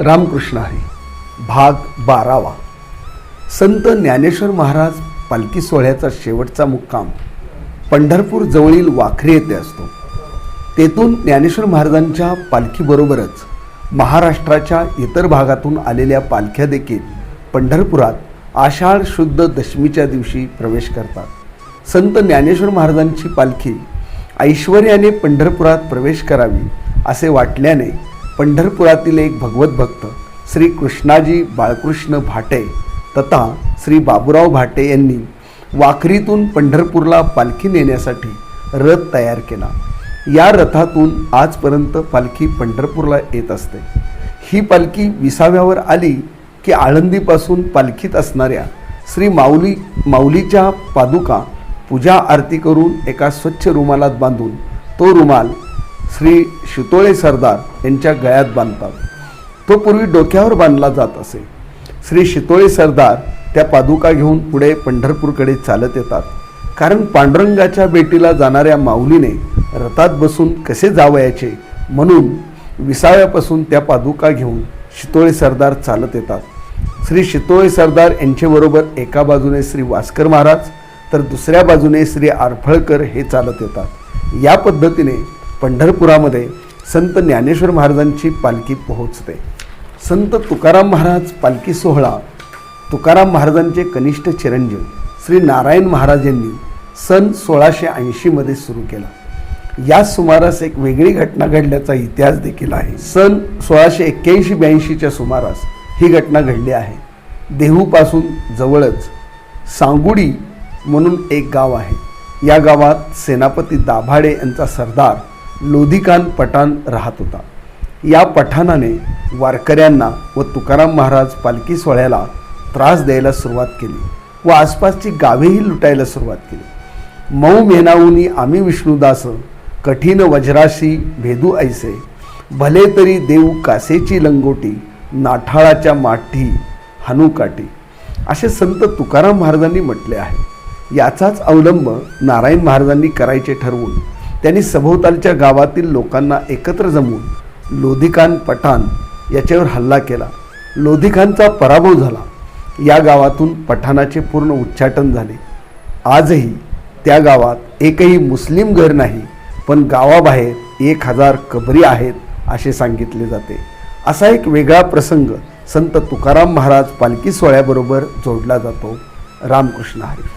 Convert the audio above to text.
रामकृष्ण हरी भाग बारावा. संत ज्ञानेश्वर महाराज पालखी सोहळ्याचा शेवटचा मुक्काम पंढरपूर जवळील वाखरी येथे असतो. तेथून ज्ञानेश्वर महाराजांच्या पालखीबरोबरच महाराष्ट्राच्या इतर भागातून आलेल्या पालख्या देखील पंढरपुरात आषाढ शुद्ध दशमीच्या दिवशी प्रवेश करतात. संत ज्ञानेश्वर महाराजांची पालखी ऐश्वर्याने पंढरपुरात प्रवेश करावी असे वाटल्याने पंढरपुरातील एक भगवत भक्त श्री कृष्णाजी बाळकृष्ण भाटे तथा श्री बाबुराव भाटे यांनी वाखरीतून पंढरपूरला पालखी नेण्यासाठी रथ तयार केला. या रथातून आजपर्यंत पालखी पंढरपूरला येत असते. ही पालखी विसाव्यावर आली की आळंदीपासून पालखीत असणाऱ्या श्री माऊली माऊलीच्या पादुका पूजा आरती करून एका स्वच्छ रुमालात बांधून तो रुमाल श्री शितोळे सरदार यांच्या गळ्यात बांधतात. तो पूर्वी डोक्यावर बांधला जात असे. श्री शितोळे सरदार त्या पादुका घेऊन पुढे पंढरपूरकडे चालत येतात. कारण पांडुरंगाच्या भेटीला जाणाऱ्या माऊलीने रथात बसून कसे जावयाचे म्हणून विसाव्यापासून त्या पादुका घेऊन शितोळे सरदार चालत येतात. श्री शितोळे सरदार यांच्याबरोबर एका बाजूने श्री वास्कर महाराज तर दुसऱ्या बाजूने श्री आरफळकर हे चालत येतात. या पद्धतीने पंढरपुरामध्ये संत ज्ञानेश्वर महाराजांची पालखी पोहोचते. संत तुकाराम महाराज पालखी सोहळा तुकाराम महाराजांचे कनिष्ठ चिरंजीव श्री नारायण महाराज यांनी सन सोळाशे ऐंशीमध्ये सुरू केला. या सुमारास एक वेगळी घटना घडल्याचा इतिहास देखील आहे. सन सोळाशे एक्क्याऐंशी ब्याऐंशीच्या सुमारास ही घटना घडली आहे. देहूपासून जवळच सांगुडी म्हणून एक गाव आहे. या गावात सेनापती दाभाडे यांचा सरदार लोधिकान पठाण राहत होता. या पठाणाने वारकऱ्यांना व तुकाराम महाराज पालखी सोहळ्याला त्रास द्यायला सुरुवात केली व आसपासची गावेही लुटायला सुरुवात केली. मऊ मेनाऊनी आम्ही विष्णुदास कठीण वज्राशी भेदू ऐसे भले तरी देऊ कासेची लंगोटी नाठाळाच्या माठी हनुकाठी असे संत तुकाराम महाराजांनी म्हटले आहे. याचाच अवलंब नारायण महाराजांनी करायचे ठरवून त्यांनी सभोवतालच्या गावातील लोकांना एकत्र जमवून लोधिकान पठाण याच्यावर हल्ला केला. लोधिकांचा पराभव झाला. या गावातून पठाणाचे पूर्ण उच्चाटन झाले. आजही त्या गावात एकही मुस्लिम घर नाही पण गावाबाहेर एक हजार कबरी आहेत असे सांगितले जाते. असा एक वेगळा प्रसंग संत तुकाराम महाराज पालखी सोहळ्याबरोबर जोडला जातो. रामकृष्ण हरी.